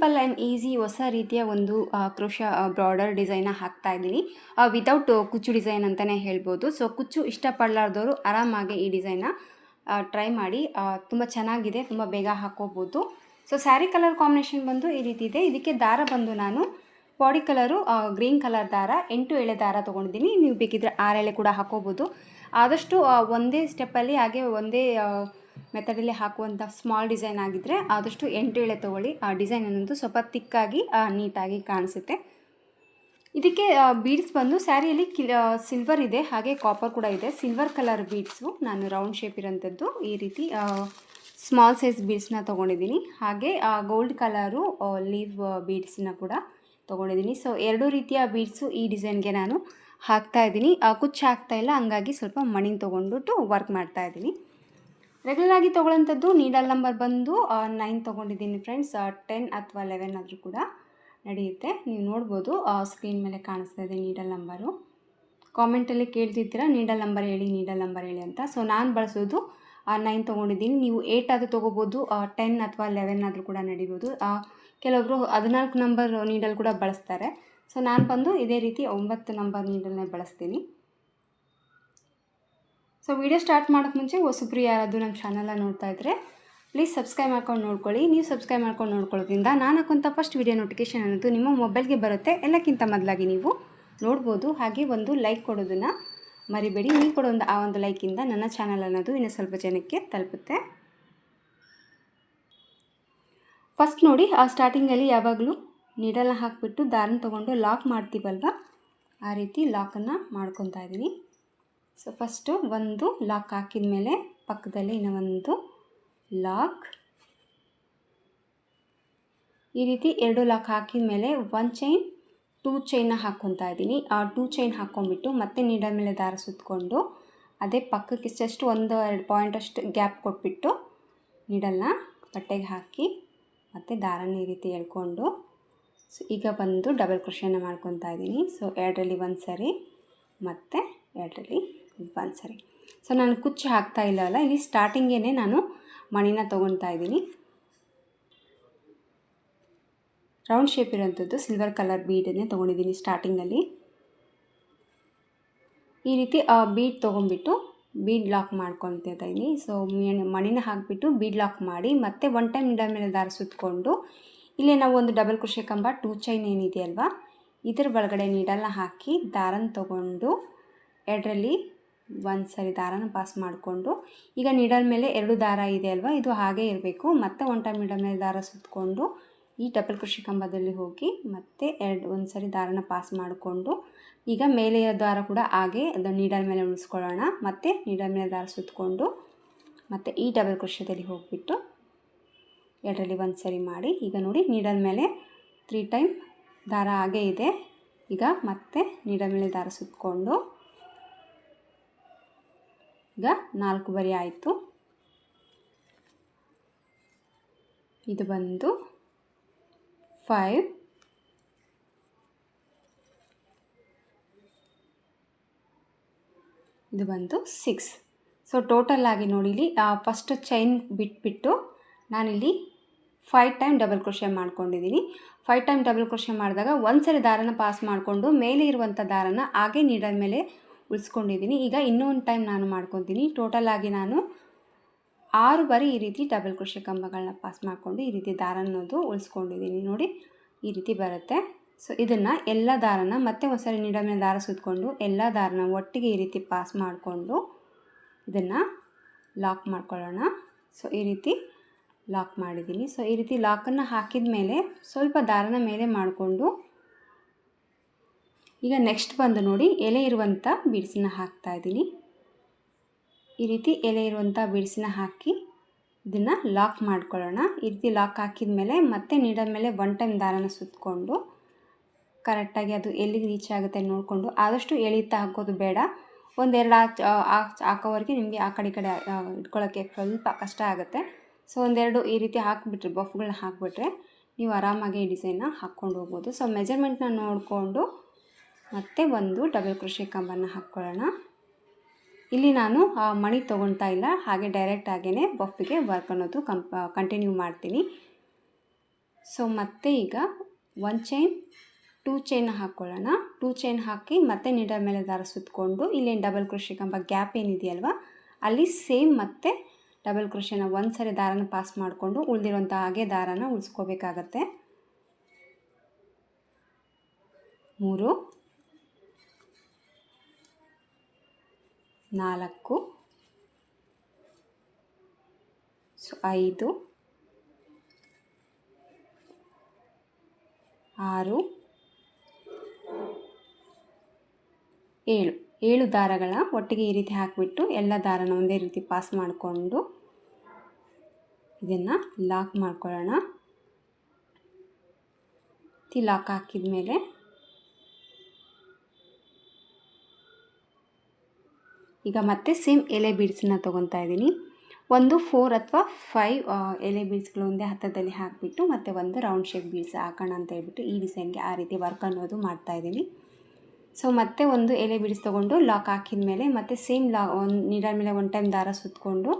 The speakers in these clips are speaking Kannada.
ಸಿಂಪಲ್ ಆ್ಯಂಡ್ ಈಸಿ ಹೊಸ ರೀತಿಯ ಒಂದು ಕ್ರೋಶ ಬ್ರಾಡರ್ ಡಿಸೈನ ಹಾಕ್ತಾ ಇದ್ದೀನಿ. ವಿತೌಟ್ ಕುಚ್ಚು ಡಿಸೈನ್ ಅಂತಲೇ ಹೇಳ್ಬೋದು. ಸೊ ಕುಚ್ಚು ಇಷ್ಟಪಡಲಾರ್ದವರು ಆರಾಮಾಗಿ ಈ ಡಿಸೈನ್ನ ಟ್ರೈ ಮಾಡಿ ತುಂಬ ಚೆನ್ನಾಗಿದೆ, ತುಂಬ ಬೇಗ ಹಾಕೋಬೋದು. ಸೊ ಸ್ಯಾರಿ ಕಲರ್ ಕಾಂಬಿನೇಷನ್ ಬಂದು ಈ ರೀತಿ ಇದೆ. ಇದಕ್ಕೆ ದಾರ ಬಂದು ನಾನು ಬಾಡಿ ಕಲರು ಗ್ರೀನ್ ಕಲರ್ ದಾರ, ಎಂಟು ಎಳೆ ದಾರ ತೊಗೊಂಡಿದ್ದೀನಿ. ನೀವು ಬೇಕಿದ್ರೆ ಆರು ಎಳೆ ಕೂಡ ಹಾಕೋಬೋದು. ಆದಷ್ಟು ಒಂದೇ ಸ್ಟೆಪ್ಪಲ್ಲಿ ಹಾಗೆ ಒಂದೇ ಮೆಥಡಲ್ಲಿ ಹಾಕುವಂಥ ಸ್ಮಾಲ್ ಡಿಸೈನ್ ಆಗಿದ್ದರೆ ಆದಷ್ಟು ಎಂಟು ಎಳೆ ತೊಗೊಳ್ಳಿ. ಆ ಡಿಸೈನ್ ಅನ್ನೋದು ಸ್ವಲ್ಪ ತಿಕ್ಕಾಗಿ ನೀಟಾಗಿ ಕಾಣಿಸುತ್ತೆ. ಇದಕ್ಕೆ ಬೀಡ್ಸ್ ಬಂದು ಸ್ಯಾರಿಯಲ್ಲಿ ಕಿಲ್ ಸಿಲ್ವರ್ ಇದೆ, ಹಾಗೆ ಕಾಪರ್ ಕೂಡ ಇದೆ. ಸಿಲ್ವರ್ ಕಲರ್ ಬೀಡ್ಸು ನಾನು ರೌಂಡ್ ಶೇಪ್ ಇರೋಂಥದ್ದು ಈ ರೀತಿ ಸ್ಮಾಲ್ ಸೈಜ್ ಬೀಡ್ಸ್ನ ತೊಗೊಂಡಿದ್ದೀನಿ. ಹಾಗೆ ಗೋಲ್ಡ್ ಕಲರು ಲೀವ್ ಬೀಡ್ಸನ್ನ ಕೂಡ ತೊಗೊಂಡಿದ್ದೀನಿ. ಸೊ ಎರಡು ರೀತಿಯ ಬೀಡ್ಸು ಈ ಡಿಸೈನ್ಗೆ ನಾನು ಹಾಕ್ತಾ ಇದ್ದೀನಿ. ಕುಚ್ಚು ಹಾಕ್ತಾ ಇಲ್ಲ, ಹಂಗಾಗಿ ಸ್ವಲ್ಪ ಮಣಿನ ತೊಗೊಂಡ್ಬಿಟ್ಟು ವರ್ಕ್ ಮಾಡ್ತಾ ಇದ್ದೀನಿ. ರೆಗ್ಯುಲರ್ ಆಗಿ ತೊಗೊಳ್ಳೋಂಥದ್ದು ನೀಡಲ್ ನಂಬರ್ ಬಂದು ನೈನ್ ತೊಗೊಂಡಿದ್ದೀನಿ ಫ್ರೆಂಡ್ಸ್ ಟೆನ್ ಅಥವಾ ಲೆವೆನ್ ಆದರೂ ಕೂಡ ನಡೆಯುತ್ತೆ. ನೀವು ನೋಡ್ಬೋದು ಸ್ಕ್ರೀನ್ ಮೇಲೆ ಕಾಣಿಸ್ತಾ ಇದೆ ನೀಡಲ್ ನಂಬರು ಕಾಮೆಂಟಲ್ಲಿ ಕೇಳ್ತಿದ್ದೀರಾ ನೀಡಲ್ ನಂಬರ್ ಹೇಳಿ ನೀಡಲ್ ನಂಬರ್ ಹೇಳಿ ಅಂತ. ಸೊ ನಾನು ಬಳಸೋದು ನೈನ್ ತೊಗೊಂಡಿದ್ದೀನಿ. ನೀವು ಏಯ್ಟ್ ಆದರೂ ತೊಗೋಬೋದು ಟೆನ್ ಅಥವಾ ಲೆವೆನ್ ಆದರೂ ಕೂಡ ನಡಿಬೋದು. ಕೆಲವೊಬ್ಬರು ಹದಿನಾಲ್ಕು ನಂಬರ್ ನೀಡಲ್ ಕೂಡ ಬಳಸ್ತಾರೆ. ಸೊ ನಾನು ಬಂದು ಇದೇ ರೀತಿ ಒಂಬತ್ತು ನಂಬರ್ ನೀಡಲ್ನೇ ಬಳಸ್ತೀನಿ. ಸೊ ವಿಡಿಯೋ ಸ್ಟಾರ್ಟ್ ಮಾಡೋಕ್ಕೆ ಮುಂಚೆ ಹೊಸಬ್ರು ಯಾರಾದರೂ ನಮ್ಮ ಚಾನಲ್ನ ನೋಡ್ತಾ ಇದ್ದರೆ ಪ್ಲೀಸ್ ಸಬ್ಸ್ಕ್ರೈಬ್ ಮಾಡ್ಕೊಂಡು ನೋಡ್ಕೊಳ್ಳಿ. ನೀವು ಸಬ್ಸ್ಕ್ರೈಬ್ ಮಾಡ್ಕೊಂಡು ನೋಡ್ಕೊಳ್ಳೋದ್ರಿಂದ ನಾನು ಹಾಕುವಂಥ ಫಸ್ಟ್ ವಿಡಿಯೋ ನೋಟಿಫಿಕೇಶನ್ ಅನ್ನೋದು ನಿಮ್ಮ ಮೊಬೈಲ್ಗೆ ಬರುತ್ತೆ. ಎಲ್ಲಕ್ಕಿಂತ ಮೊದಲಾಗಿ ನೀವು ನೋಡ್ಬೋದು. ಹಾಗೆ ಒಂದು ಲೈಕ್ ಕೊಡೋದನ್ನು ಮರಿಬೇಡಿ. ನೀವು ಕೊಡೋ ಆ ಒಂದು ಲೈಕಿಂದ ನನ್ನ ಚಾನಲ್ ಅನ್ನೋದು ಇನ್ನು ಸ್ವಲ್ಪ ಜನಕ್ಕೆ ತಲುಪುತ್ತೆ. ಫಸ್ಟ್ ನೋಡಿ, ಆ ಸ್ಟಾರ್ಟಿಂಗಲ್ಲಿ ಯಾವಾಗಲೂ ನೀಡಲ್ಲ ಹಾಕಿಬಿಟ್ಟು ದಾರನ ತೊಗೊಂಡು ಲಾಕ್ ಮಾಡ್ತೀವಲ್ವ? ಆ ರೀತಿ ಲಾಕನ್ನು ಮಾಡ್ಕೊತಾ ಇದ್ದೀನಿ. ಸೊ ಫಸ್ಟು ಒಂದು ಲಾಕ್ ಹಾಕಿದ ಮೇಲೆ ಪಕ್ಕದಲ್ಲಿ ಇನ್ನೊಂದು ಲಾಕ್ ಈ ರೀತಿ ಎರಡು ಲಾಕ್ ಹಾಕಿದ ಮೇಲೆ ಒನ್ ಚೈನ್ ಟೂ ಚೈನ್ನ ಹಾಕ್ಕೊತಾ ಇದ್ದೀನಿ. ಆ ಟೂ ಚೈನ್ ಹಾಕ್ಕೊಂಬಿಟ್ಟು ಮತ್ತೆ ನೀಡಲ್ ಮೇಲೆ ದಾರ ಸುತ್ತಕೊಂಡು ಅದೇ ಪಕ್ಕಕ್ಕೆ ಜಸ್ಟ್ ಒಂದು, ಎರಡು ಪಾಯಿಂಟಷ್ಟು ಗ್ಯಾಪ್ ಕೊಟ್ಬಿಟ್ಟು ನೀಡಲ್ನ ಬಟ್ಟೆಗೆ ಹಾಕಿ ಮತ್ತು ದಾರನ ಈ ರೀತಿ ಎಳ್ಕೊಂಡು. ಸೊ ಈಗ ಬಂದು ಡಬಲ್ ಕ್ರೋಶನ ಮಾಡ್ಕೊತಾ ಇದ್ದೀನಿ. ಸೊ ಎರಡರಲ್ಲಿ ಒಂದು ಸರಿ, ಮತ್ತು ಎರಡರಲ್ಲಿ ಒಂದು ಸರಿ. ಸೊ ನಾನು ಕುಚ್ಚು ಹಾಕ್ತಾ ಇಲ್ಲ ಅಲ್ಲ, ಇಲ್ಲಿ ಸ್ಟಾರ್ಟಿಂಗೇ ನಾನು ಮಣಿನ ತೊಗೊತಾ ಇದ್ದೀನಿ. ರೌಂಡ್ ಶೇಪ್ ಇರೋಂಥದ್ದು ಸಿಲ್ವರ್ ಕಲರ್ ಬೀಡನ್ನೇ ತೊಗೊಂಡಿದ್ದೀನಿ ಸ್ಟಾರ್ಟಿಂಗಲ್ಲಿ ಈ ರೀತಿ ಬೀಡ್ ತೊಗೊಂಬಿಟ್ಟು ಬೀಡ್ ಲಾಕ್ ಮಾಡ್ಕೊತಾ ಇದ್ದೀನಿ. ಸೊ ಮಣಿನ ಹಾಕಿಬಿಟ್ಟು ಬೀಡ್ ಲಾಕ್ ಮಾಡಿ, ಮತ್ತೆ ಒನ್ ಟೈಮ್ ಇಂಡ ಮೇಲೆ ದಾರ ಸುತ್ತಕೊಂಡು ಇಲ್ಲೇ ನಾವು ಒಂದು ಡಬಲ್ ಕೃಷಿ ಕಂಬ ಟೂ ಚೈನ್ ಏನಿದೆಯಲ್ವಾ, ಇದರ ಒಳಗಡೆ ನೀಡಲ್ನ ಹಾಕಿ, ದಾರನ ತೊಗೊಂಡು ಎರಡರಲ್ಲಿ ಒಂದು ಸರಿ ದಾರನ ಪಾಸ್ ಮಾಡಿಕೊಂಡು, ಈಗ ನೀಡಲ್ ಮೇಲೆ ಎರಡು ದಾರ ಇದೆ ಅಲ್ವಾ? ಇದು ಹಾಗೆ ಇರಬೇಕು. ಮತ್ತೆ ಒನ್ ಟೈಮ್ ನೀಡಲ್ ಮೇಲೆ ದಾರ ಸುತ್ತಕೊಂಡು ಈ ಡಬಲ್ ಕೃಷಿ ಕಂಬದಲ್ಲಿ ಹೋಗಿ ಮತ್ತೆ ಎರಡು, ಒಂದು ಸರಿ ದಾರನ ಪಾಸ್ ಮಾಡಿಕೊಂಡು, ಈಗ ಮೇಲೆಯ ದಾರ ಕೂಡ ಹಾಗೆ ಅದು ನೀಡಲ್ ಮೇಲೆ ಉಳಿಸ್ಕೊಳ್ಳೋಣ. ಮತ್ತು ನೀಡಲ್ ಮೇಲೆ ದಾರ ಸುತ್ತಕೊಂಡು ಮತ್ತು ಈ ಡಬಲ್ ಕೃಷಿಯಲ್ಲಿ ಹೋಗಿಬಿಟ್ಟು ಎರಡರಲ್ಲಿ ಒಂದು ಸರಿ ಮಾಡಿ, ಈಗ ನೋಡಿ ನೀಡಲ್ ಮೇಲೆ ತ್ರೀ ಟೈಮ್ ದಾರ ಹಾಗೆ ಇದೆ. ಈಗ ಮತ್ತೆ ನೀಡಲ್ ಮೇಲೆ ದಾರ ಸುತ್ತಕೊಂಡು ಈಗ ನಾಲ್ಕು ಬರಿ ಆಯಿತು. ಇದು ಬಂದು ಫೈವ್ ಇದು ಬಂದು ಸಿಕ್ಸ್ ಸೊ ಟೋಟಲ್ ಆಗಿ ನೋಡಿ ಇಲ್ಲಿ ಫಸ್ಟ್ ಚೈನ್ ಬಿಟ್ಬಿಟ್ಟು ನಾನಿಲ್ಲಿ ಫೈವ್ ಟೈಮ್ ಡಬಲ್ ಕ್ರೋಶೆ ಮಾಡ್ಕೊಂಡಿದ್ದೀನಿ. ಫೈವ್ ಟೈಮ್ ಡಬಲ್ ಕ್ರೋಶೆ ಮಾಡಿದಾಗ ಒಂದು ಸರಿ ದಾರನ ಪಾಸ್ ಮಾಡಿಕೊಂಡು ಮೇಲೆ ಇರುವಂಥ ದಾರನ ಹಾಗೆ ನೀಡಲ್ ಮೇಲೆ ಉಳಿಸ್ಕೊಂಡಿದ್ದೀನಿ ಈಗ ಇನ್ನೊಂದು ಟೈಮ್ ನಾನು ಮಾಡ್ಕೊತೀನಿ. ಟೋಟಲ್ ಆಗಿ ನಾನು ಆರು ಬಾರಿ ಈ ರೀತಿ ಡಬಲ್ ಕೃಷಿ ಕಂಬಗಳನ್ನ ಪಾಸ್ ಮಾಡಿಕೊಂಡು ಈ ರೀತಿ ದಾರ ಅನ್ನೋದು ಉಳಿಸ್ಕೊಂಡಿದ್ದೀನಿ. ನೋಡಿ, ಈ ರೀತಿ ಬರುತ್ತೆ. ಸೊ ಇದನ್ನು ಎಲ್ಲ ದಾರನ ಮತ್ತೆ ಒಂದ್ಸರಿ ಮೇಲೆ ದಾರ ಸುತ್ತಕೊಂಡು ಎಲ್ಲ ದಾರನ ಒಟ್ಟಿಗೆ ಈ ರೀತಿ ಪಾಸ್ ಮಾಡಿಕೊಂಡು ಇದನ್ನು ಲಾಕ್ ಮಾಡ್ಕೊಳ್ಳೋಣ. ಸೊ ಈ ರೀತಿ ಲಾಕ್ ಮಾಡಿದ್ದೀನಿ. ಸೊ ಈ ರೀತಿ ಲಾಕನ್ನು ಹಾಕಿದ ಮೇಲೆ ಸ್ವಲ್ಪ ದಾರನ ಮೇಲೆ ಮಾಡಿಕೊಂಡು ಈಗ ನೆಕ್ಸ್ಟ್ ಬಂದು ನೋಡಿ ಎಲೆ ಇರುವಂಥ ಬಿಡ್ಸನ್ನ ಹಾಕ್ತಾ ಇದ್ದೀನಿ. ಈ ರೀತಿ ಎಲೆ ಇರುವಂಥ ಬಿಡ್ಸನ್ನ ಹಾಕಿ ಇದನ್ನು ಲಾಕ್ ಮಾಡ್ಕೊಳ್ಳೋಣ. ಈ ರೀತಿ ಲಾಕ್ ಹಾಕಿದ ಮೇಲೆ ಮತ್ತೆ ನೀಡದ ಮೇಲೆ ಒನ್ ಟೈಮ್ ದಾರನ ಸುತ್ತಕೊಂಡು ಕರೆಕ್ಟಾಗಿ ಅದು ಎಲ್ಲಿಗೆ ರೀಚ್ ಆಗುತ್ತೆ ನೋಡಿಕೊಂಡು ಆದಷ್ಟು ಎಳಿತಾ ಹಾಕೋದು ಬೇಡ. ಒಂದೆರಡು ಹಾಕಿ ಹಾಕೋವರೆಗೆ ನಿಮಗೆ ಆ ಕಡೆ ಈ ಕಡೆ ಇಟ್ಕೊಳ್ಳೋಕ್ಕೆ ಸ್ವಲ್ಪ ಕಷ್ಟ ಆಗುತ್ತೆ. ಸೊ ಒಂದೆರಡು ಈ ರೀತಿ ಹಾಕಿಬಿಟ್ರೆ ಬಫ್ಗಳನ್ನ ಹಾಕಿಬಿಟ್ರೆ ನೀವು ಆರಾಮಾಗಿ ಈ ಡಿಸೈನ್ನ ಹಾಕ್ಕೊಂಡು ಹೋಗ್ಬೋದು. ಸೊ ಮೆಜರ್ಮೆಂಟ್ನ ನೋಡಿಕೊಂಡು ಮತ್ತೆ ಒಂದು ಡಬಲ್ ಕ್ರೋಶೆ ಕಂಬನ ಹಾಕ್ಕೊಳ್ಳೋಣ. ಇಲ್ಲಿ ನಾನು ಆ, ಮಣಿ ತೊಗೊಳ್ತಾ ಇಲ್ಲ. ಹಾಗೆ ಡೈರೆಕ್ಟ್ ಆಗೇ ಬಫ್ಗೆ ವರ್ಕ್ ಅನ್ನೋದು ಕಂಪ್ ಕಂಟಿನ್ಯೂ ಮಾಡ್ತೀನಿ. ಸೊ ಮತ್ತೆ ಈಗ ಒನ್ ಚೈನ್ ಟೂ ಚೈನ್ ಹಾಕ್ಕೊಳ್ಳೋಣ. ಟೂ ಚೈನ್ ಹಾಕಿ ಮತ್ತೆ ನೀಡಲ್ ಮೇಲೆ ದಾರ ಸುತ್ತಕೊಂಡು ಇಲ್ಲೇನು ಡಬಲ್ ಕ್ರೋಶೆ ಕಂಬ ಗ್ಯಾಪ್ ಏನಿದೆಯಲ್ವ ಅಲ್ಲಿ ಸೇಮ್ ಮತ್ತೆ ಡಬಲ್ ಕ್ರೋಶೆನ ಒಂದು ಸರಿ ದಾರನ ಪಾಸ್ ಮಾಡಿಕೊಂಡು ಉಳಿದಿರೋಂಥ ಹಾಗೆ ದಾರನ ಉಳಿಸ್ಕೋಬೇಕಾಗತ್ತೆ. ಮೂರು. ನಾಲ್ಕು. ಸೊ, ಐದು. ಆರು. ಏಳು. ಏಳು ದಾರಗಳ ಒಟ್ಟಿಗೆ ಈ ರೀತಿ ಹಾಕಿಬಿಟ್ಟು ಎಲ್ಲ ದಾರನ ಒಂದೇ ರೀತಿ ಪಾಸ್ ಮಾಡಿಕೊಂಡು ಇದನ್ನು ಲಾಕ್ ಮಾಡ್ಕೊಳ್ಳೋಣ. ಲಾಕ್ ಹಾಕಿದ ಮೇಲೆ ಈಗ ಮತ್ತೆ ಸೇಮ್ ಎಲೆ ಬೀಡ್ಸನ್ನ ತೊಗೊತಾ ಇದ್ದೀನಿ. ಒಂದು ಫೋರ್ ಅಥವಾ ಫೈವ್ ಎಲೆ ಬೀಡ್ಸ್ಗಳು ಒಂದೇ ಹತ್ತದಲ್ಲಿ ಹಾಕಿಬಿಟ್ಟು ಮತ್ತೆ ಒಂದು ರೌಂಡ್ ಶೇಪ್ ಬೀಡ್ಸ್ ಹಾಕೋಣ ಅಂತ ಹೇಳ್ಬಿಟ್ಟು ಈ ಡಿಸೈನ್ಗೆ ಆ ರೀತಿ ವರ್ಕ್ ಅನ್ನೋದು ಮಾಡ್ತಾಯಿದ್ದೀನಿ ಸೊ ಮತ್ತೆ ಒಂದು ಎಲೆ ಬೀಡ್ಸ್ ತೊಗೊಂಡು ಲಾಕ್ ಹಾಕಿದ ಮೇಲೆ ಮತ್ತೆ ಸೇಮ್ ಲಾ ಒಂದು ಮೇಲೆ ಒನ್ ಟೈಮ್ ದಾರ ಸುತ್ತಕೊಂಡು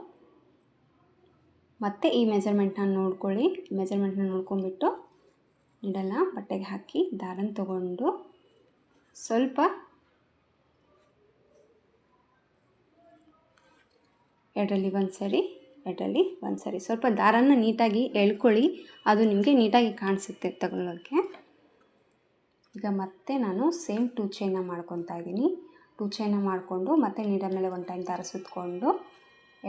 ಮತ್ತೆ ಈ ಮೆಜರ್ಮೆಂಟ್ನ ನೋಡ್ಕೊಳ್ಳಿ. ಮೆಜರ್ಮೆಂಟ್ನ ನೋಡ್ಕೊಂಡ್ಬಿಟ್ಟು ನೀಡಲ್ಲ ಬಟ್ಟೆಗೆ ಹಾಕಿ ದಾರನ ತೊಗೊಂಡು ಸ್ವಲ್ಪ ಎರಡರಲ್ಲಿ ಒಂದು ಸರಿ, ಎರಡರಲ್ಲಿ ಒಂದು ಸರಿ. ಸ್ವಲ್ಪ ದಾರನ ನೀಟಾಗಿ ಎಳ್ಕೊಳ್ಳಿ. ಅದು ನಿಮಗೆ ನೀಟಾಗಿ ಕಾಣಿಸುತ್ತೆ ತಗೊಳ್ಳೋಕ್ಕೆ ಈಗ ಮತ್ತೆ ನಾನು ಸೇಮ್ ಟೂ ಚೈನ ಮಾಡ್ಕೊತಾ ಇದ್ದೀನಿ. ಟೂ ಚೈನ ಮಾಡಿಕೊಂಡು ಮತ್ತೆ ನೀಡ ಮೇಲೆ ಒಂದು ಟೈಮ್ ದಾರ ಸುತ್ತಕೊಂಡು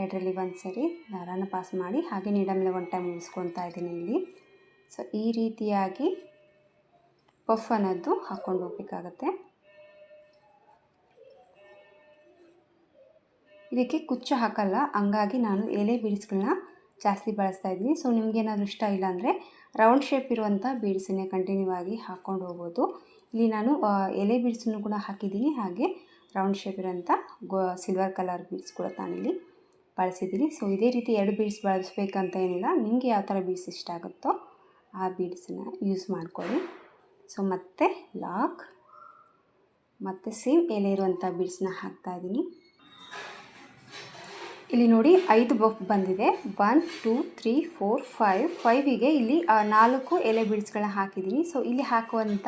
ಎರಡರಲ್ಲಿ ಒಂದು ಸರಿ ದಾರಾನ ಪಾಸ್ ಮಾಡಿ ಹಾಗೆ ನೀಡ ಮೇಲೆ ಒಂದು ಟೈಮ್ ಉಳಿಸ್ಕೊತಾ ಇದ್ದೀನಿ ಇಲ್ಲಿ. ಸೊ ಈ ರೀತಿಯಾಗಿ ಪಫ್ ಅನ್ನೋದು ಹಾಕ್ಕೊಂಡು ಹೋಗ್ಬೇಕಾಗತ್ತೆ. ಇದಕ್ಕೆ ಕುಚ್ಚು ಹಾಕಲ್ಲ, ಹಂಗಾಗಿ ನಾನು ಎಲೆ ಬೀಡ್ಸ್ಗಳನ್ನ ಜಾಸ್ತಿ ಬಳಸ್ತಾ ಇದ್ದೀನಿ. ಸೊ ನಿಮಗೇನಾದರೂ ಇಷ್ಟ ಇಲ್ಲ ಅಂದರೆ ರೌಂಡ್ ಶೇಪ್ ಇರುವಂಥ ಬೀಡ್ಸನ್ನೇ ಕಂಟಿನ್ಯೂ ಆಗಿ ಹಾಕ್ಕೊಂಡು ಹೋಗ್ಬೋದು. ಇಲ್ಲಿ ನಾನು ಎಲೆ ಬೀಡ್ಸನ್ನು ಕೂಡ ಹಾಕಿದ್ದೀನಿ. ಹಾಗೆ ರೌಂಡ್ ಶೇಪ್ ಇರೋಂಥ ಗೋ ಸಿಲ್ವರ್ ಕಲರ್ ಬೀಡ್ಸ್ ಕೂಡ ನಾನಿಲ್ಲಿ ಬಳಸಿದ್ದೀನಿ. ಸೊ ಇದೇ ರೀತಿ ಎರಡು ಬೀಡ್ಸ್ ಬಳಸಬೇಕಂತ ಏನಿಲ್ಲ. ನಿಮಗೆ ಯಾವ ಥರ ಬೀಡ್ಸ್ ಇಷ್ಟ ಆಗುತ್ತೋ ಆ ಬೀಡ್ಸನ್ನ ಯೂಸ್ ಮಾಡ್ಕೊಳ್ಳಿ. ಸೊ ಮತ್ತೆ ಲಾಕ್ ಮತ್ತು ಸೇಮ್ ಎಲೆ ಇರುವಂಥ ಬೀಡ್ಸ್ನ ಹಾಕ್ತಾಯಿದ್ದೀನಿ ಇಲ್ಲಿ ನೋಡಿ ಐದು ಬಫ್ ಬಂದಿದೆ. One two three four five ಫೈವಿಗೆ ಇಲ್ಲಿ ನಾಲ್ಕು ಎಲೆ ಬೀಡ್ಸ್ಗಳನ್ನ ಹಾಕಿದ್ದೀನಿ. ಸೊ ಇಲ್ಲಿ ಹಾಕುವಂಥ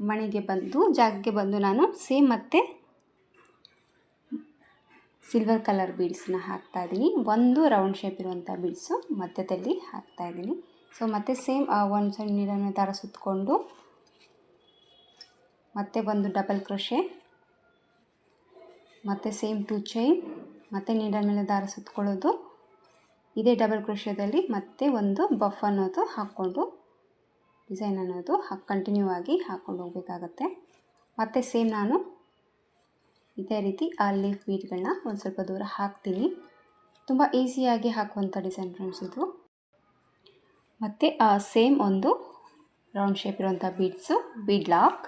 ಮಣಿಗೆ ಬಂದು, ಜಾಗಕ್ಕೆ ಬಂದು ನಾನು ಸೇಮ್ ಮತ್ತೆ ಸಿಲ್ವರ್ ಕಲರ್ ಬೀಡ್ಸ್ನ ಹಾಕ್ತಾಯಿದ್ದೀನಿ ಒಂದು ರೌಂಡ್ ಶೇಪ್ ಇರುವಂಥ ಬೀಡ್ಸು ಮಧ್ಯದಲ್ಲಿ ಹಾಕ್ತಾಯಿದ್ದೀನಿ ಸೊ ಮತ್ತೆ ಸೇಮ್ ಒಂದು ಸಣ್ಣ ನೀರನ್ನು ಥರ ಸುತ್ತಕೊಂಡು ಮತ್ತೆ ಒಂದು ಡಬಲ್ ಕ್ರೋಶೆ ಮತ್ತು ಸೇಮ್ ಟು ಚೈನ್ ಮತ್ತು ನೀಡಲ್ ಮೇಲೆ ದಾರ ಸುತ್ತಕೊಳ್ಳೋದು ಇದೇ ಡಬಲ್ ಕ್ರೋಶದಲ್ಲಿ ಮತ್ತೆ ಒಂದು ಬಫ್ ಅನ್ನೋದು ಹಾಕ್ಕೊಂಡು ಡಿಸೈನ್ ಅನ್ನೋದು ಹಾಕಿ ಕಂಟಿನ್ಯೂ ಆಗಿ ಹಾಕ್ಕೊಂಡು ಹೋಗಬೇಕಾಗತ್ತೆ. ಮತ್ತು ಸೇಮ್ ನಾನು ಇದೇ ರೀತಿ ಆ ಲೀಫ್ ಬೀಟ್ಗಳನ್ನ ಒಂದು ಸ್ವಲ್ಪ ದೂರ ಹಾಕ್ತೀನಿ. ತುಂಬ ಈಸಿಯಾಗಿ ಹಾಕುವಂಥ ಡಿಸೈನ್ ಫ್ರೆಂಡ್ಸ್ ಇದು. ಮತ್ತು ಸೇಮ್ ಒಂದು ರೌಂಡ್ ಶೇಪ್ ಇರುವಂಥ ಬೀಡ್ಸು ಬೀಡ್ ಲಾಕ್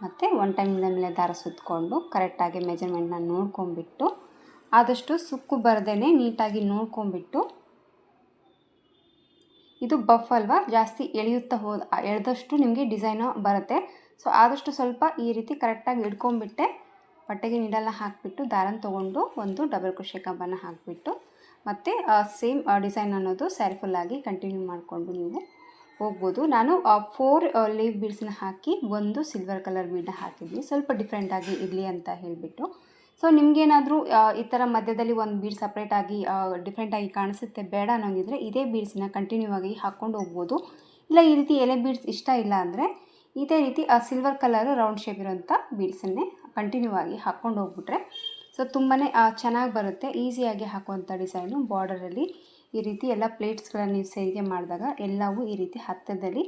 ಮತ್ತು ಒನ್ ಟೈಮ್ ಮೇಲೆ ದಾರ ಸುತ್ತಕೊಂಡು ಕರೆಕ್ಟಾಗಿ ಮೆಜರ್ಮೆಂಟ್ನ ನೋಡ್ಕೊಂಬಿಟ್ಟು ಆದಷ್ಟು ಸುಕ್ಕು ಬರದೇ ನೀಟಾಗಿ ನೋಡ್ಕೊಂಬಿಟ್ಟು ಇದು ಬಫ್ ಅಲ್ವಾ? ಜಾಸ್ತಿ ಎಳೆಯುತ್ತಾ ಹೋದ, ಎಳೆದಷ್ಟು ನಿಮಗೆ ಡಿಸೈನು ಬರುತ್ತೆ. ಸೊ ಆದಷ್ಟು ಸ್ವಲ್ಪ ಈ ರೀತಿ ಕರೆಕ್ಟಾಗಿ ಹಿಡ್ಕೊಂಬಿಟ್ಟೆ ಬಟ್ಟೆಗೆ ನೀಡಲ್ಲ ಹಾಕಿಬಿಟ್ಟು, ದಾರನ ತೊಗೊಂಡು ಒಂದು ಡಬಲ್ ಕುಶೆ ಕಂಬನ ಹಾಕಿಬಿಟ್ಟು, ಮತ್ತು ಸೇಮ್ ಡಿಸೈನ್ ಅನ್ನೋದು ಸ್ಯಾರಿಫುಲ್ಲಾಗಿ ಕಂಟಿನ್ಯೂ ಮಾಡಿಕೊಂಡು ನೀವು ಹೋಗ್ಬೋದು. ನಾನು ಫೋರ್ ಲೀವ್ ಬೀಡ್ಸ್ನ ಹಾಕಿ ಒಂದು ಸಿಲ್ವರ್ ಕಲರ್ ಬೀಡನ್ನ ಹಾಕಿದ್ವಿ ಸ್ವಲ್ಪ ಡಿಫ್ರೆಂಟಾಗಿ ಇರಲಿ ಅಂತ ಹೇಳಿಬಿಟ್ಟು. ಸೊ ನಿಮಗೇನಾದರೂ ಈ ಥರ ಮಧ್ಯದಲ್ಲಿ ಒಂದು ಬೀಡ್ ಸಪ್ರೇಟಾಗಿ ಡಿಫ್ರೆಂಟಾಗಿ ಕಾಣಿಸುತ್ತೆ, ಬೇಡ ಅನ್ನೋಂಗಿದ್ರೆ ಇದೇ ಬೀಡ್ಸನ್ನ ಕಂಟಿನ್ಯೂ ಆಗಿ ಹಾಕ್ಕೊಂಡು ಹೋಗ್ಬೋದು. ಇಲ್ಲ, ಈ ರೀತಿ ಎಲೆ ಬೀಡ್ಸ್ ಇಷ್ಟ ಇಲ್ಲ ಅಂದರೆ, ಇದೇ ರೀತಿ, ಆ ಸಿಲ್ವರ್ ಕಲರ್ ರೌಂಡ್ ಶೇಪ್ ಇರೋಂಥ ಬೀಡ್ಸನ್ನೇ ಕಂಟಿನ್ಯೂ ಆಗಿ ಹಾಕ್ಕೊಂಡು ಹೋಗ್ಬಿಟ್ರೆ ಸೊ ತುಂಬಾ ಚೆನ್ನಾಗಿ ಬರುತ್ತೆ. ಈಸಿಯಾಗಿ ಹಾಕುವಂಥ ಡಿಸೈನು ಬಾರ್ಡರಲ್ಲಿ ಈ ರೀತಿ ಎಲ್ಲ ಪ್ಲೇಟ್ಸ್ಗಳನ್ನು ನೀವು ಸೇರಿಕೆ ಮಾಡಿದಾಗ ಎಲ್ಲವೂ ಈ ರೀತಿ ಹತ್ತದಲ್ಲಿ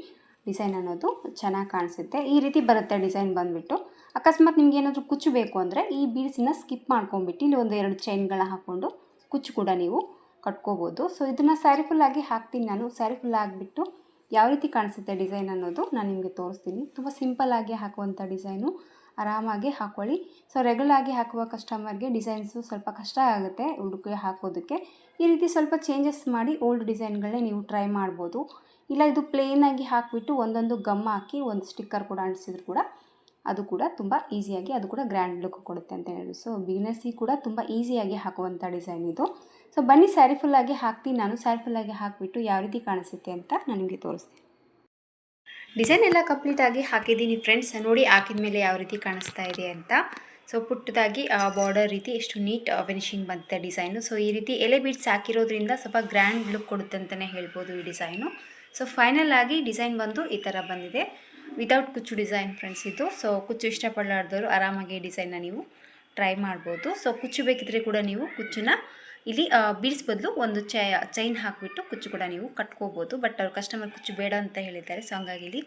ಡಿಸೈನ್ ಅನ್ನೋದು ಚೆನ್ನಾಗಿ ಕಾಣಿಸುತ್ತೆ. ಈ ರೀತಿ ಬರುತ್ತೆ ಡಿಸೈನ್ ಬಂದುಬಿಟ್ಟು. ಅಕಸ್ಮಾತ್ ನಿಮ್ಗೆ ಏನಾದರೂ ಕುಚ್ಚು ಬೇಕು ಅಂದರೆ ಈ ಬೀಡ್ಸನ್ನ ಸ್ಕಿಪ್ ಮಾಡ್ಕೊಂಬಿಟ್ಟು ಇಲ್ಲಿ ಒಂದು ಎರಡು ಚೈನ್ಗಳನ್ನ ಹಾಕ್ಕೊಂಡು ಕುಚ್ಚು ಕೂಡ ನೀವು ಕಟ್ಕೋಬೋದು. ಸೊ ಇದನ್ನು ಸ್ಯಾರಿ ಫುಲ್ಲಾಗಿ ಹಾಕ್ತೀನಿ ನಾನು. ಸ್ಯಾರಿ ಫುಲ್ ಆಗಿಬಿಟ್ಟು ಯಾವ ರೀತಿ ಕಾಣಿಸುತ್ತೆ ಡಿಸೈನ್ ಅನ್ನೋದು ನಾನು ನಿಮಗೆ ತೋರಿಸ್ತೀನಿ. ತುಂಬ ಸಿಂಪಲ್ಲಾಗಿ ಹಾಕುವಂಥ ಡಿಸೈನು ಆರಾಮಾಗಿ ಹಾಕ್ಕೊಳ್ಳಿ ಸೊ ರೆಗ್ಯುಲಾಗಿ ಹಾಕುವ ಕಸ್ಟಮರ್ಗೆ ಡಿಸೈನ್ಸು ಸ್ವಲ್ಪ ಕಷ್ಟ ಆಗುತ್ತೆ ಹುಡುಕಿ ಹಾಕೋದಕ್ಕೆ. ಈ ರೀತಿ ಸ್ವಲ್ಪ ಚೇಂಜಸ್ ಮಾಡಿ ಓಲ್ಡ್ ಡಿಸೈನ್ಗಳನ್ನೇ ನೀವು ಟ್ರೈ ಮಾಡ್ಬೋದು. ಇಲ್ಲ, ಇದು ಪ್ಲೇನಾಗಿ ಹಾಕಿಬಿಟ್ಟು ಒಂದೊಂದು ಗಮ್ ಹಾಕಿ ಒಂದು ಸ್ಟಿಕ್ಕರ್ ಕೂಡ ಅಂಟಿಸಿದ್ರು ಕೂಡ ಅದು ಕೂಡ ತುಂಬ ಈಸಿಯಾಗಿ ಅದು ಕೂಡ ಗ್ರ್ಯಾಂಡ್ ಲುಕ್ ಕೊಡುತ್ತೆ ಅಂತ ಹೇಳಿ. ಸೊ ಬಿಗ್ನರ್ಸಿಗೆ ಕೂಡ ತುಂಬ ಈಸಿಯಾಗಿ ಹಾಕುವಂಥ ಡಿಸೈನ್ ಇದು. ಸೊ ಬನ್ನಿ ಸ್ಯಾರಿ ಫುಲ್ಲಾಗಿ ಹಾಕ್ತೀನಿ. ನಾನು ಸ್ಯಾರಿ ಫುಲ್ಲಾಗಿ ಹಾಕಿಬಿಟ್ಟು ಯಾವ ರೀತಿ ಕಾಣಿಸುತ್ತೆ ಅಂತ ನಾನು ನಿಮಗೆ ತೋರಿಸ್ತೀನಿ. ಡಿಸೈನ್ ಎಲ್ಲ ಕಂಪ್ಲೀಟ್ ಆಗಿ ಹಾಕಿದ್ದೀನಿ ಫ್ರೆಂಡ್ಸ್ ನೋಡಿ ಹಾಕಿದ ಮೇಲೆ ಯಾವ ರೀತಿ ಕಾಣಿಸ್ತಾ ಇದೆ ಅಂತ. ಸೊ ಪುಟ್ಟದಾಗಿ ಬಾರ್ಡರ್ ರೀತಿ ಎಷ್ಟು ನೀಟ್ ಫಿನಿಶಿಂಗ್ ಬಂತೆ ಡಿಸೈನು ಸೊ ಈ ರೀತಿ ಎಲೆ ಬೀಡ್ಸ್ ಹಾಕಿರೋದ್ರಿಂದ ಸ್ವಲ್ಪ ಗ್ರ್ಯಾಂಡ್ ಲುಕ್ ಕೊಡುತ್ತೆ ಅಂತಲೇ ಹೇಳ್ಬೋದು ಈ ಡಿಸೈನು ಸೊ ಫೈನಲ್ ಆಗಿ ಡಿಸೈನ್ ಬಂದು ಈ ಥರ ಬಂದಿದೆ. ವಿತೌಟ್ ಕುಚ್ಚು ಡಿಸೈನ್ ಫ್ರೆಂಡ್ಸ್ ಇದು. ಸೊ ಕುಚ್ಚು ಇಷ್ಟಪಡಲಾರ್ದವರು ಆರಾಮಾಗಿ ಡಿಸೈನ್ನ ನೀವು ಟ್ರೈ ಮಾಡ್ಬೋದು. ಸೊ ಕುಚ್ಚು ಬೇಕಿದ್ರೆ ಕೂಡ ನೀವು ಕುಚ್ಚನ್ನ ಇಲ್ಲಿ ಬೀಡ್ಸ್ ಬದಲು ಒಂದು ಚೈ ಚೈನ್ ಹಾಕಿಬಿಟ್ಟು ಕುಚ್ಚು ಕೂಡ ನೀವು ಕಟ್ಕೋಬೋದು. ಬಟ್ ಅವ್ರು ಕಸ್ಟಮರ್ ಕುಚ್ಚು ಬೇಡ ಅಂತ ಹೇಳಿದ್ದಾರೆ. ಸೊ ಹಂಗಾಗಿ ಇಲ್ಲಿ,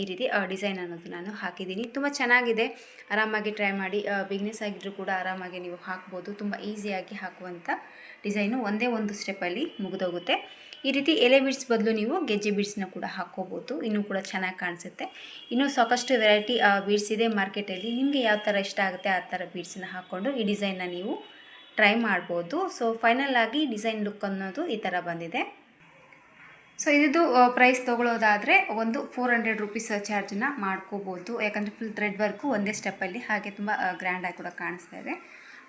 ಈ ರೀತಿ ಡಿಸೈನ್ ಅನ್ನೋದು ನಾನು ಹಾಕಿದ್ದೀನಿ. ತುಂಬ ಚೆನ್ನಾಗಿದೆ. ಆರಾಮಾಗಿ ಟ್ರೈ ಮಾಡಿ ಬಿಗ್ನೆಸ್ ಆಗಿದ್ದರೂ ಕೂಡ ಆರಾಮಾಗಿ ನೀವು ಹಾಕ್ಬೋದು. ತುಂಬ ಈಸಿಯಾಗಿ ಹಾಕುವಂಥ ಡಿಸೈನು ಒಂದೇ ಒಂದು ಸ್ಟೆಪ್ಪಲ್ಲಿ ಮುಗಿದೋಗುತ್ತೆ. ಈ ರೀತಿ ಎಲೆ ಬಿಡ್ಸ್ ಬದಲು ನೀವು ಗೆಜ್ಜೆ ಬೀಡ್ಸ್ನ ಕೂಡ ಹಾಕ್ಕೋಬೋದು. ಇನ್ನೂ ಕೂಡ ಚೆನ್ನಾಗಿ ಕಾಣಿಸುತ್ತೆ. ಇನ್ನೂ ಸಾಕಷ್ಟು ವೆರೈಟಿ ಬೀಡ್ಸ್ ಇದೆ ಮಾರ್ಕೆಟಲ್ಲಿ. ನಿಮಗೆ ಯಾವ ಥರ ಇಷ್ಟ ಆಗುತ್ತೆ ಆ ಥರ ಬೀಡ್ಸನ್ನ ಹಾಕ್ಕೊಂಡು ಈ ಡಿಸೈನ್ನ ನೀವು ಟ್ರೈ ಮಾಡ್ಬೋದು. ಸೊ, ಫೈನಲ್ ಆಗಿ ಡಿಸೈನ್ ಲುಕ್ ಅನ್ನೋದು ಈ ಥರ ಬಂದಿದೆ. ಸೊ ಇದು ಪ್ರೈಸ್ ತೊಗೊಳ್ಳೋದಾದರೆ ಒಂದು ಫೋರ್ ಹಂಡ್ರೆಡ್ ರುಪೀಸ್ ಚಾರ್ಜನ್ನು ಮಾಡ್ಕೋಬೋದು. ಯಾಕಂದರೆ ಫುಲ್ ಥ್ರೆಡ್ ವರ್ಕು ಒಂದೇ ಸ್ಟೆಪ್ಪಲ್ಲಿ ಹಾಗೆ ತುಂಬ ಗ್ರ್ಯಾಂಡಾಗಿ ಕೂಡ ಕಾಣಿಸ್ತಾ ಇದೆ.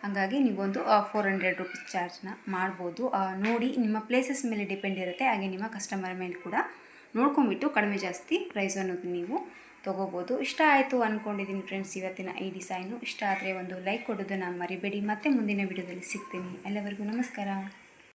ಹಾಗಾಗಿ ನೀವೊಂದು ಫೋರ್ ಹಂಡ್ರೆಡ್ ರುಪೀಸ್ ಚಾರ್ಜ್ನ ಮಾಡ್ಬೋದು. ನೋಡಿ ನಿಮ್ಮ ಪ್ಲೇಸಸ್ ಮೇಲೆ ಡಿಪೆಂಡ್ ಇರುತ್ತೆ, ಹಾಗೆ ನಿಮ್ಮ ಕಸ್ಟಮರ್ ಮೇಲೆ ಕೂಡ. ನೋಡ್ಕೊಂಬಿಟ್ಟು ಕಡಿಮೆ ಜಾಸ್ತಿ ಪ್ರೈಸ್ ಅನ್ನೋದು ನೀವು ತೊಗೋಬೋದು. ಇಷ್ಟ ಆಯಿತು ಅಂದ್ಕೊಂಡಿದ್ದೀನಿ ಫ್ರೆಂಡ್ಸ್ ಇವತ್ತಿನ ಈ ಡಿಸೈನು ಇಷ್ಟ ಆದರೆ ಒಂದು ಲೈಕ್ ಕೊಡೋದನ್ನು ಮರಿಬೇಡಿ. ಮತ್ತೆ ಮುಂದಿನ ವಿಡಿಯೋದಲ್ಲಿ ಸಿಗ್ತೀನಿ. ಎಲ್ಲವರಿಗೂ ನಮಸ್ಕಾರ.